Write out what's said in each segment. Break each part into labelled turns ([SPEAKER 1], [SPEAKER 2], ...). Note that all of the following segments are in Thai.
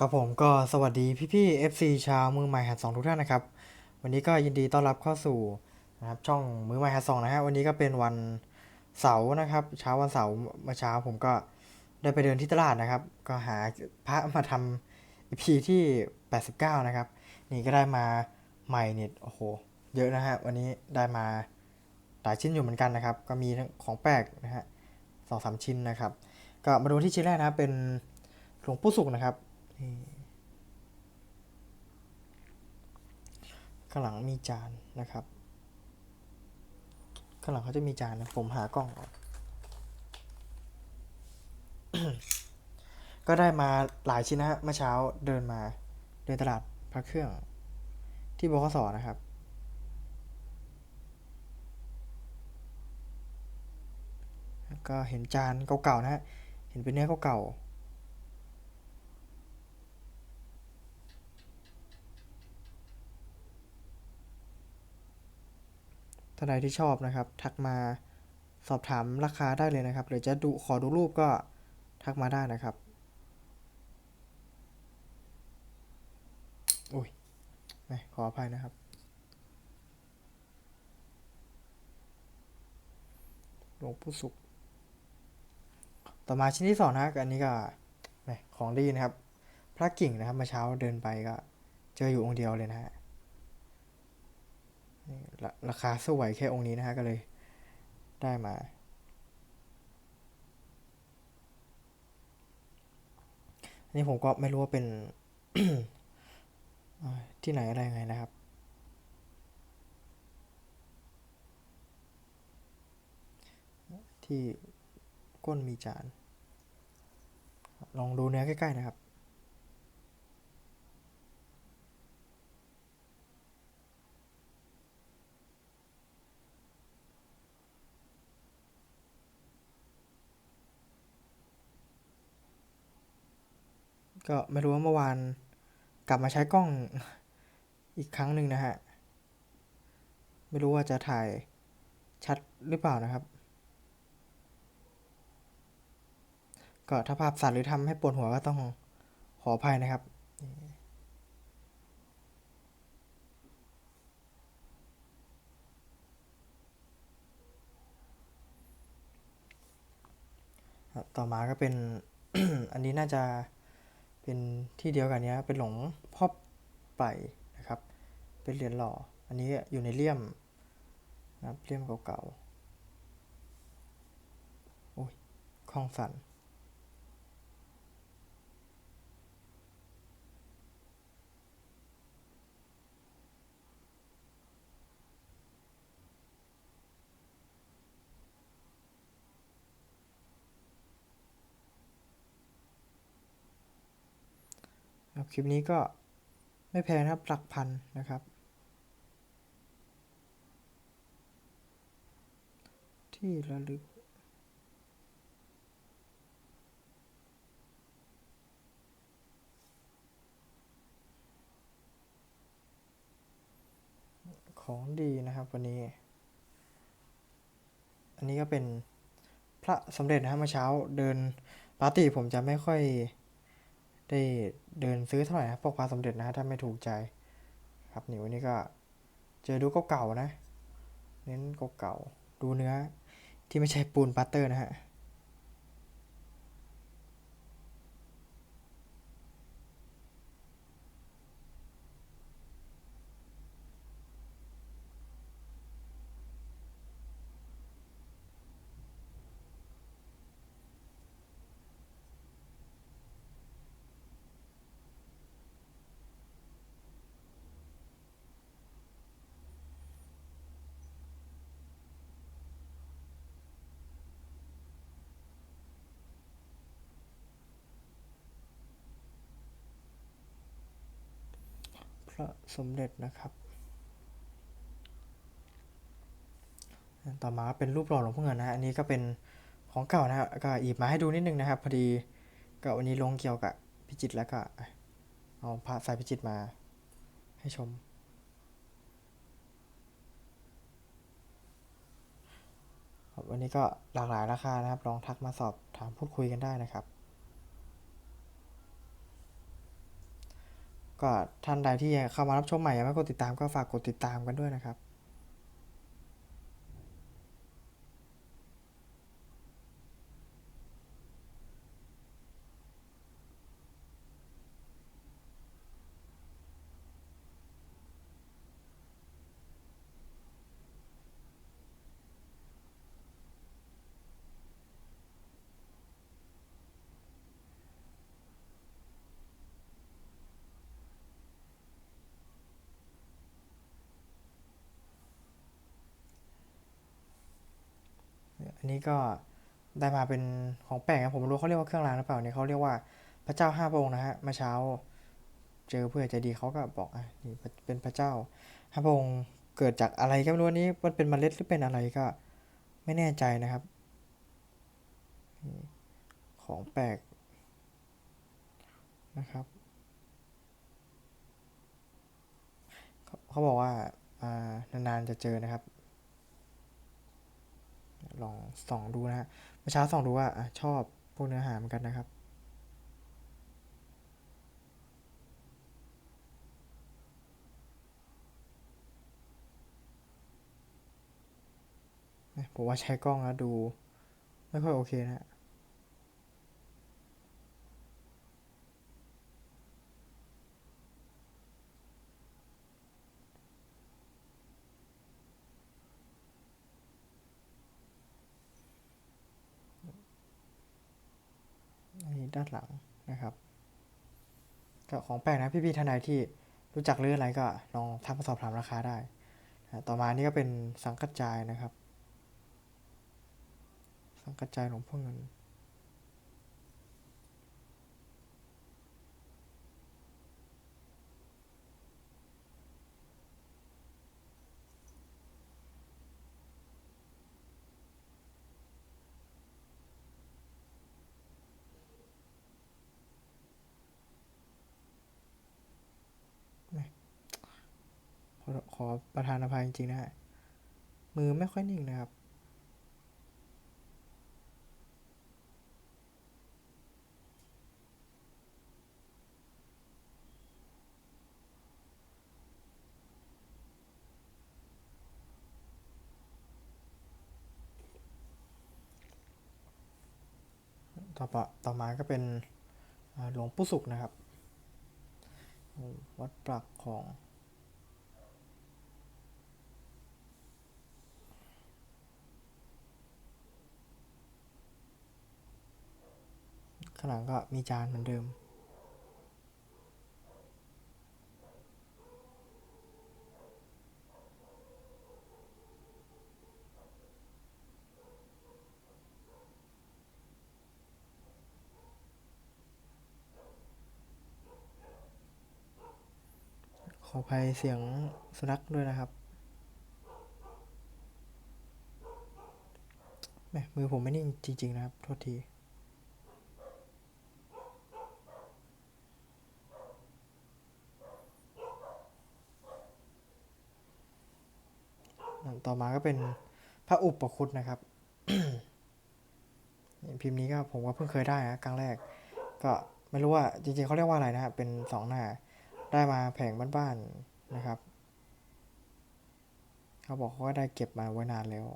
[SPEAKER 1] ครับผมก็สวัสดีพี่ๆ FC ชาวมือใหม่หัดสองทุกท่านนะครับ วันนี้ก็ยินดีต้อนรับเข้าสู่นะครับช่องมือใหม่หัดสองนะฮะวันนี้ก็เป็นวันเสาร์นะครับ เช้าวันเสาร์เมื่อเช้าผมก็ได้ไปเดินที่ตลาดนะครับ ก็หาพระมาทำ EP ที่ 89 นะครับ นี่ก็ได้มาใหม่เนี่ยโอ้โห เยอะนะฮะวันนี้ได้มาหลายชิ้นอยู่เหมือนกันนะครับ ก็มีของแปลกนะฮะสองสามชิ้นนะครับ ก็มาดูที่ชิ้นแรกนะครับเป็นหลวงปู่สุขนะครับ นี่ข้างหลังมีจานนะครับ ข้างหลังเขาจะมีจานนะ ผมหากล้องก่อนก็ได้มาหลายชิ้นนะฮะ เมื่อเช้าเดินมาเดินตลาดพระเครื่อง ที่บขสนะครับ ก็เห็นจานเก่าๆนะฮะ เห็นเป็นเนื้อเก่าๆ ท่านใดที่ชอบนะครับ ทักมาสอบถามราคาได้เลยนะครับ หรือจะดูขอดูรูปก็ทักมาได้นะครับโอ้ยขออภัยนะครับ หลวงปู่สุข ต่อมาชิ้นที่สองนะกับอันนี้ก็ของดีนะครับ พระกิ่งนะครับมื่อเช้าเดินไปก็ เจออยู่องค์เดียวเลยนะฮะ ราราคาสู้ไหวแค่องค์นี้นะฮะก็เลยได้มา อันนี้ผมก็ไม่รู้ว่าเป็นที่ไหนอะไรไงนะครับ ที่ก้นมีจาน ลองดูเนื้อใกล้ ๆ นะครับ ก็ไม่รู้ว่าเมื่อวานกลับมาใช้กล้องอีกครั้งหนึ่งนะฮะ ไม่รู้ว่าจะถ่ายชัดหรือเปล่านะครับ ก็ถ้าภาพสั่นหรือทำให้ปวดหัวก็ต้องขออภัยนะครับต่อมาก็เป็น อันนี้น่าจะ เป็นที่เดียวกันเนี้ยเป็นหลงพ่อไปนะครับ เป็นเหรียญหล่อ อันนี้อยู่ในเลี่ยมนะครับเลี่ยมเก่าๆโอ้ยคลองสัน ครับคลิปนี้ก็ไม่แพงนะครับหลักพันนะครับ ที่ระลึกของดีนะครับวันนี้ อันนี้ก็เป็นพระสมเด็จนะครับเมื่อเช้าเดินปกติผมจะไม่ค่อย ได้เดินซื้อเท่าไหร่นะพวกพระสมเด็จนะถ้าไม่ถูกใจ ครับนี่วันนี้ก็เจอดูเก่าๆนะ เน้นเก่าๆดูเนื้อที่ไม่ใช่ปูนปัตเตอร์นะฮะ พ ระสมเด็จนะครับ ต่อมาเป็นรูปหล่อหลวงพ่อเงินนะฮะอันนี้ก็เป็นของเก่านะฮะก็หยิบมาให้ดูนิดนึงนะครับ พอดีก็วันนี้ลงเกี่ยวกับพิจิตแล้วก็เอาพระสายพิจิตมาให้ชม วันนี้ก็หลากหลายราคานะครับ ลองทักมาสอบถามพูดคุยกันได้นะครับ ก็ท่านใดที่เข้ามารับชมใหม่ยังไม่กดติดตามก็ฝากกดติดตามกันด้วยนะครับ นี้ก็ได้มาเป็นของแปลกนะผมไม่รู้เขาเรียกว่าเครื่องรางหรือเปล่าเนี่ยเขาเรียกว่าพระเจ้าห้าพระองค์นะฮะเมื่อเช้า เจอเพื่อใจดีเขาก็บอกอะนี่เป็นพระเจ้าห้าพระองค์เกิดจากอะไรก็ไม่รู้นนี้มันเป็นเมล็ดหรือเป็นอะไรก็ไม่แน่ใจนะครับ ของแปลกนะครับเขาเขาบอกว่าอ่านานๆจะเจอนะครับ ลองส่องดูนะฮะเมื่อเช้าส่องดูว่าอชอบพวกเนื้อหาเหมือนกันนะครับผมว่าใช้กล้องแล้วดู ไม่ค่อยโอเคนะ ด้านหลังนะครับก็ของแปลกนะพี่ๆท่านใดที่รู้จักเรื่องอะไรก็ลองทักมาสอบถามราคาได้นะต่อมานี่ก็เป็นสังกัดจายนะครับ สังกัจจายหลวงพ่อเงิน ขอขอประธานอภัยจริงๆนะฮะ มือไม่ค่อยนิ่งนะครับ ต่อปต่อมาก็เป็นหลวงปู่สุขนะครับ วัดปรักของ ข้างหลังก็มีจานเหมือนเดิม ขออภัยเสียงสุนัขด้วยนะครับแหมมือผมไม่นิ่งจริง ๆ นะครับ โทษที ต่อมาก็เป็นพระอุปคุตนะครับพิมพ์นี้ก็ผมก็เพิ่งเคยได้นะครั้งแรก ก็ไม่รู้ว่าจริงๆเขาเรียกว่าอะไรนะครับเป็นสองหน้าได้มาแผงบ้านๆนะครับ เขาบอกเขาก็ได้เก็บมาไว้นานแล้ว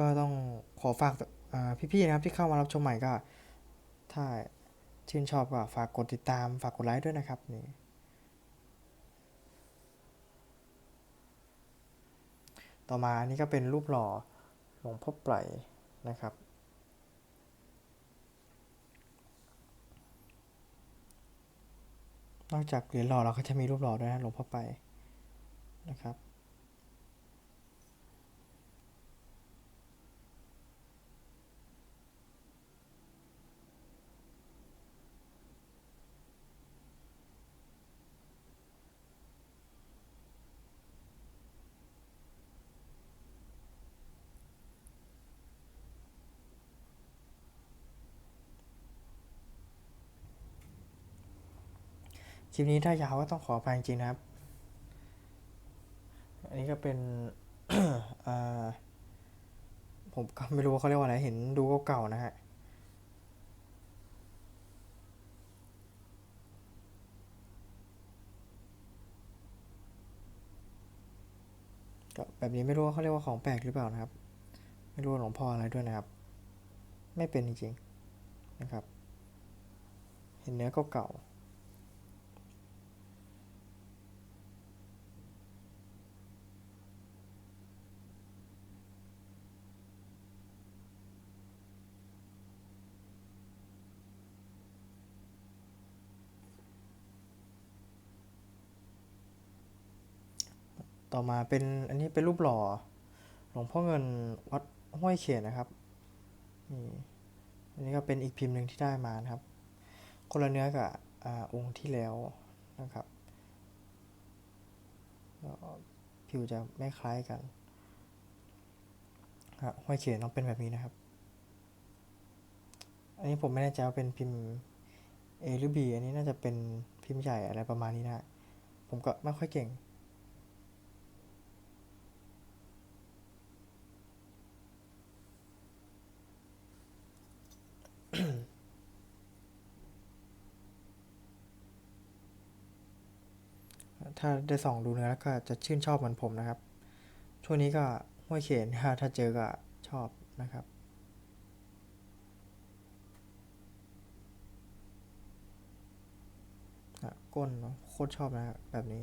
[SPEAKER 1] ก็ต้องขอฝากพี่ๆนะครับที่เข้ามารับชมใหม่ก็ ถ้าชื่นชอบก็ฝากกดติดตามฝากกดไลค์ด้วยนะครับนี่ต่อมานี่ก็เป็นรูปหล่อหลวงพ่อปล่นะครับ นอกจากเหรียญหล่อเราก็จะมีรูปหล่อด้วยนะหลวงพ่อไปนะครับ ลิปนี้ถ้ายาวก็ต้องขออภัยจริงนะครับ อันนี้ก็เป็นผมก็ไม่รู้ว่าเขาเรียกว่าอะไร เห็นดูเก่าๆนะฮะ ก็แบบนี้ไม่รู้ว่าเขาเรียกว่าของแปลกหรือเปล่านะครับ ไม่รู้หลวงพ่ออะไรด้วยนะครับ ไม่เป็นจริงๆนะครับ เห็นเนื้อเก่า ต่อมาเป็นอันนี้เป็นรูปหล่อหลวงพ่อเงินวัดห้วยเขตนะครับนี่อันนี้ก็เป็นอีกพิมพ์หนึ่งที่ได้มานะครับ คนละเนื้อกับอองค์ที่แล้วนะครับผิวจะไม่คล้ายกันครับห้วยเขตต้องเป็นแบบนี้นะครับ อันนี้ผมไม่แน่ใจว่าเป็นพิมพ์ A หรือ B อันนี้น่าจะเป็นพิมพ์ใหญ่อะไรประมาณนี้นะ ผมก็ไม่ค่อยเก่ง ถ้าได้ส่องดูเนื้อแล้วก็จะชื่นชอบเหมือนผมนะครับ ช่วงนี้ก็ห้วยเขนถ้าเจอก็ชอบนะครับก้นโคตรชอบนะแบบนี้